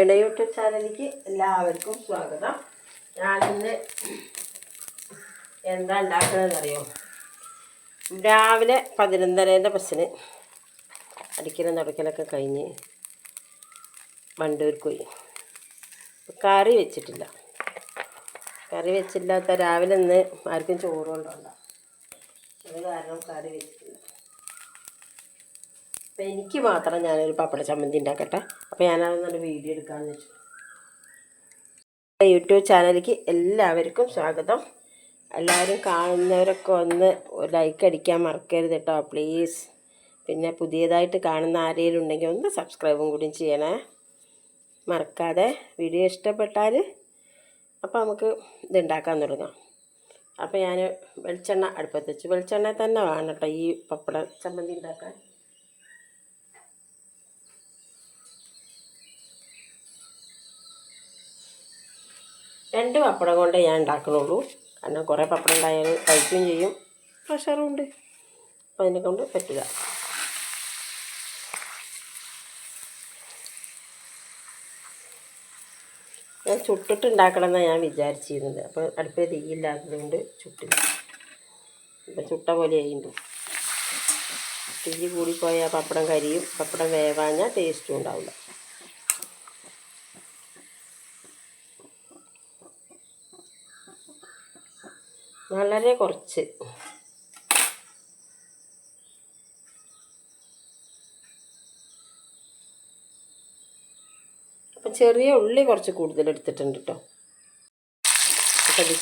എന്റെ യൂട്യൂബ് ചാനലിലേക്ക് എല്ലാവർക്കും സ്വാഗതം. ഞാനിന്ന് എന്താ ഉണ്ടാക്കണമെന്നറിയോ രാവിലെ പതിനൊന്നരേന്റെ ബസ്സിന് അടിക്കലും തുടക്കലൊക്കെ കഴിഞ്ഞ് വണ്ടൂർക്ക് പോയി. കറി വെച്ചിട്ടില്ല. കറി വെച്ചില്ലാത്ത രാവിലെ ഇന്ന് ആർക്കും ചോറ് അത് കാരണം കറി വെച്ചിട്ടില്ല അപ്പം എനിക്ക് മാത്രം ഞാനൊരു പപ്പട ചമ്മന്തി ഉണ്ടാക്കട്ടെ. അപ്പോൾ നല്ല വീഡിയോ എടുക്കാമെന്ന് വെച്ചു. യൂട്യൂബ് ചാനലിലേക്ക് എല്ലാവർക്കും സ്വാഗതം. എല്ലാവരും കാണുന്നവരൊക്കെ ഒന്ന് ലൈക്ക് അടിക്കാൻ മറക്കരുത് കേട്ടോ പ്ലീസ് പിന്നെ പുതിയതായിട്ട് കാണുന്ന ആരെങ്കിലും ഉണ്ടെങ്കിൽ ഒന്ന് സബ്സ്ക്രൈബും കൂടി ചെയ്യണേ. മറക്കാതെ വീഡിയോ ഇഷ്ടപ്പെട്ടാൽ അപ്പോൾ നമുക്ക് ഇതുണ്ടാക്കാൻ തുടങ്ങാം. അപ്പോൾ ഞാൻ വെളിച്ചെണ്ണ അടുപ്പത്ത് വെച്ചു. വെളിച്ചെണ്ണ തന്നെ വേണം കേട്ടോ ഈ പപ്പട ചമ്മന്തി ഉണ്ടാക്കാൻ. രണ്ട് പപ്പടം കൊണ്ടേ ഞാൻ ഉണ്ടാക്കണുള്ളൂ. കാരണം കുറേ പപ്പടം ഉണ്ടായാൽ കഴിക്കുകയും ചെയ്യും. പ്രഷറും ഉണ്ട് അപ്പോൾ അതിനെ കൊണ്ട് പറ്റുക ഞാൻ ചുട്ടിട്ട് ഉണ്ടാക്കണമെന്നാണ് ഞാൻ വിചാരിച്ചിരുന്നത്. അപ്പോൾ അടുപ്പിൽ തീയില്ലാത്തത് കൊണ്ട് ചുട്ടില്ല. ഇപ്പം ചുട്ട പോലെ ആയിട്ടുണ്ട് തീ കൂടിപ്പോയാൽ പപ്പടം കരിയും. പപ്പടം വേവാഞ്ഞാൽ ടേസ്റ്റും ഉണ്ടാവില്ല. വളരെ കുറച്ച്. അപ്പം ചെറിയ ഉള്ളി കുറച്ച് കൂടുതൽ എടുത്തിട്ടുണ്ട് കേട്ടോ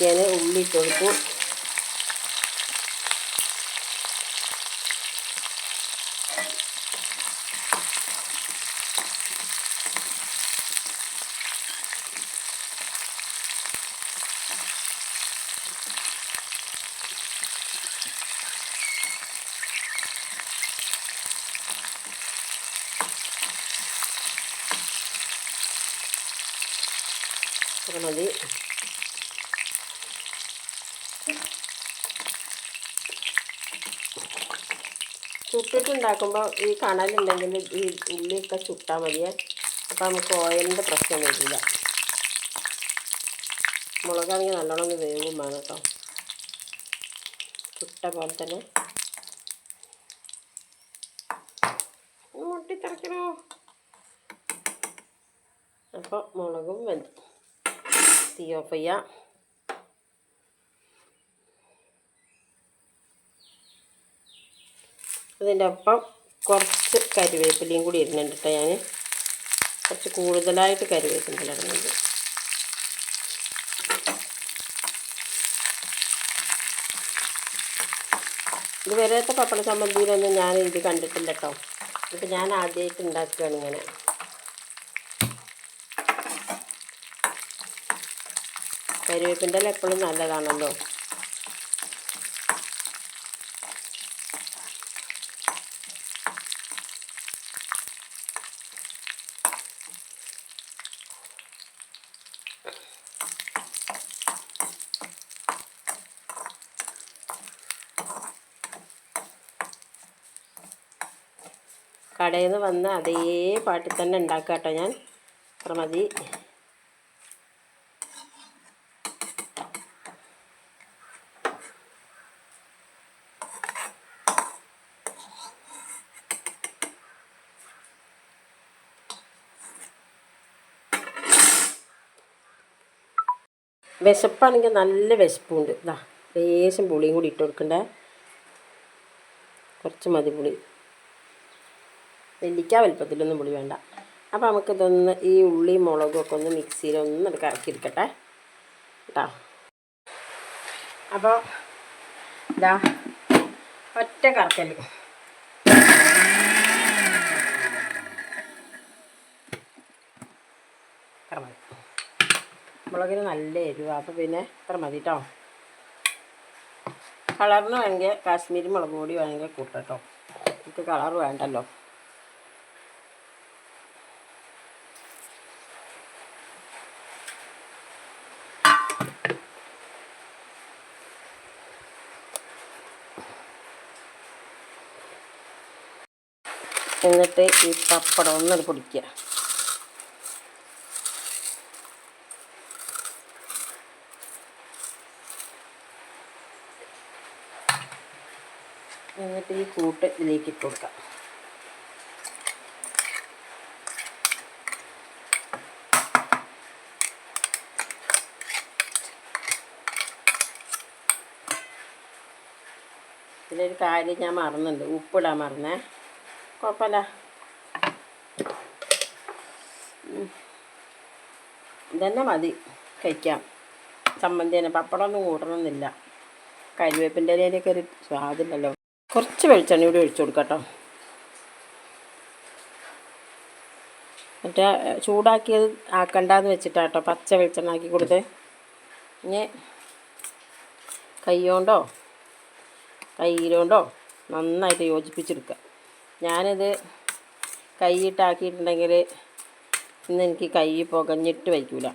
ഞാൻ ഉള്ളി ഇട്ട് അത്ര മതി. ചുട്ടിട്ടുണ്ടാക്കുമ്പോൾ ഈ കണലുണ്ടെങ്കിൽ ഈ ഉള്ളിയൊക്കെ ചുട്ടാൽ മതിയേ. അപ്പോൾ നമുക്ക് ഓയിലിന്റെ പ്രശ്നം വരില്ല. മുളകാണെങ്കിൽ നല്ലോണം വേവും വേണം കേട്ടോ. ചുട്ട പോലെ തന്നെ. മുട്ടിത്തിറക്കണോ? അപ്പോൾ മുളകും വെന്തു തീ ഓഫ് ചെയ്യാം അതിന്റെ ഒപ്പം കുറച്ച് കരിവേപ്പിലയും കൂടി ഇടുന്നുണ്ട് കേട്ടോ ഞാൻ കുറച്ച് കൂടുതലായിട്ട് കരിവേപ്പിന്റെ ഇടുന്നുണ്ട്. ഇതുവരെത്തെ പപ്പട ചമ്മന്തിയിലൊന്നും ഞാൻ ഇത് കണ്ടിട്ടില്ല കേട്ടോ. ഇത് ഞാൻ ആദ്യമായിട്ട് ഉണ്ടാക്കുകയാണ് ഇങ്ങനെ. കരിവേപ്പിന്റെ ഇല എപ്പോഴും നല്ലതാണല്ലോ. കടയിൽ നിന്ന് വന്ന അതേ പാട്ടിൽ തന്നെ ഉണ്ടാക്കാം കേട്ടോ ഞാൻ. അത്ര മതി. വിശപ്പാണെങ്കിൽ നല്ല വിശപ്പുണ്ട്. ഇതാ ലേശം പുളിയും കൂടി ഇട്ട് കൊടുക്കണ്ടേ? കുറച്ച് മതി പുളി. നെല്ലിക്ക വലുപ്പത്തിലൊന്നും പുളി വേണ്ട. അപ്പോൾ നമുക്കിതൊന്ന് ഈ ഉള്ളി മുളകും ഒക്കെ ഒന്ന് മിക്സിയിൽ ഒന്ന് കറക്കിയെടുക്കട്ടെ. കേട്ടോ അപ്പോൾ ഇതാ ഒറ്റ കറക്കൽ മതി. മുളകിന് നല്ല എരിവ്. അപ്പോൾ പിന്നെ ഇത്ര മതി കേട്ടോ കളറിന് വേണമെങ്കിൽ കാശ്മീരി മുളക് പൊടി വേണമെങ്കിൽ കൂട്ടട്ടോ എനിക്ക് കളർ വേണ്ടല്ലോ. എന്നിട്ട് ഈ പപ്പടം ഒന്നത് പൊടിക്കുക. എന്നിട്ട് ഈ കൂട്ട് ഇതിലേക്ക് ഇട്ട് കൊടുക്കാം. ഇതിലൊരു കാര്യം ഞാൻ മറന്നുണ്ട്. ഉപ്പിടാൻ മറന്നേ. കുഴപ്പമില്ല. ഇതന്നെ മതി. കഴിക്കാം. ചമ്മന്തി തന്നെ പപ്പടമൊന്നും കൂട്ടണമെന്നില്ല. കരിവേപ്പിന്റെ ഇലയിലൊക്കെ ഒരു സ്വാദുണ്ടല്ലോ കുറച്ച് വെളിച്ചെണ്ണ കൂടി ഒഴിച്ചു കൊടുക്കാം മറ്റേ ചൂടാക്കിയത് ആക്കണ്ടെന്ന് വെച്ചിട്ടാട്ടോ പച്ച വെളിച്ചെണ്ണ ആക്കി കൊടുത്ത്. ഇനി കയ്യോണ്ടോ കയ്യിലോണ്ടോ നന്നായിട്ട് യോജിപ്പിച്ചെടുക്കുക ഞാനിത് കൈയിട്ടാക്കിയിട്ടുണ്ടെങ്കിൽ ഇന്ന് എനിക്ക് കൈ പുകഞ്ഞിട്ട് വയ്ക്കൂല.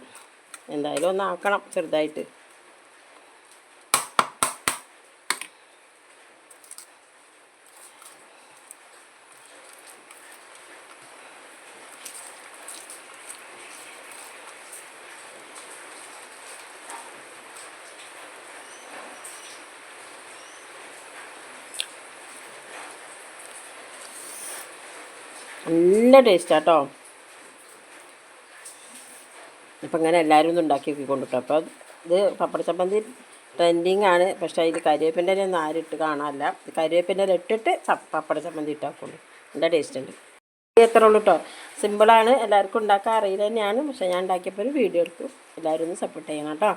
എന്തായാലും ഒന്ന് ആക്കണം ചെറുതായിട്ട്. നല്ല ടേസ്റ്റാട്ടോ അപ്പം ഇങ്ങനെ എല്ലാവരും ഒന്ന് ഉണ്ടാക്കി നോക്കിക്കൊണ്ടിട്ടോ അപ്പോൾ ഇത് പപ്പട ചമ്മന്തി ട്രെൻഡിങ് ആണ്. പക്ഷേ അതിൽ കരിവേപ്പിന്റെ ഒന്നും ആരും ഇട്ട് കാണാനല്ല കരിവേപ്പിന്റെ ഇട്ടിട്ട് പപ്പട ചമ്മന്തി ഇട്ടാക്കുള്ളൂ. നല്ല ടേസ്റ്റ് ഉണ്ട്. എത്ര ഉള്ളൂ കേട്ടോ സിമ്പിളാണ് എല്ലാവർക്കും ഉണ്ടാക്കാൻ അറിയില്ല തന്നെയാണ്. പക്ഷേ ഞാൻ ഉണ്ടാക്കിയപ്പോൾ ഒരു വീഡിയോ എടുക്കും എല്ലാവരും ഒന്ന് സപ്പോർട്ട് ചെയ്യണം കേട്ടോ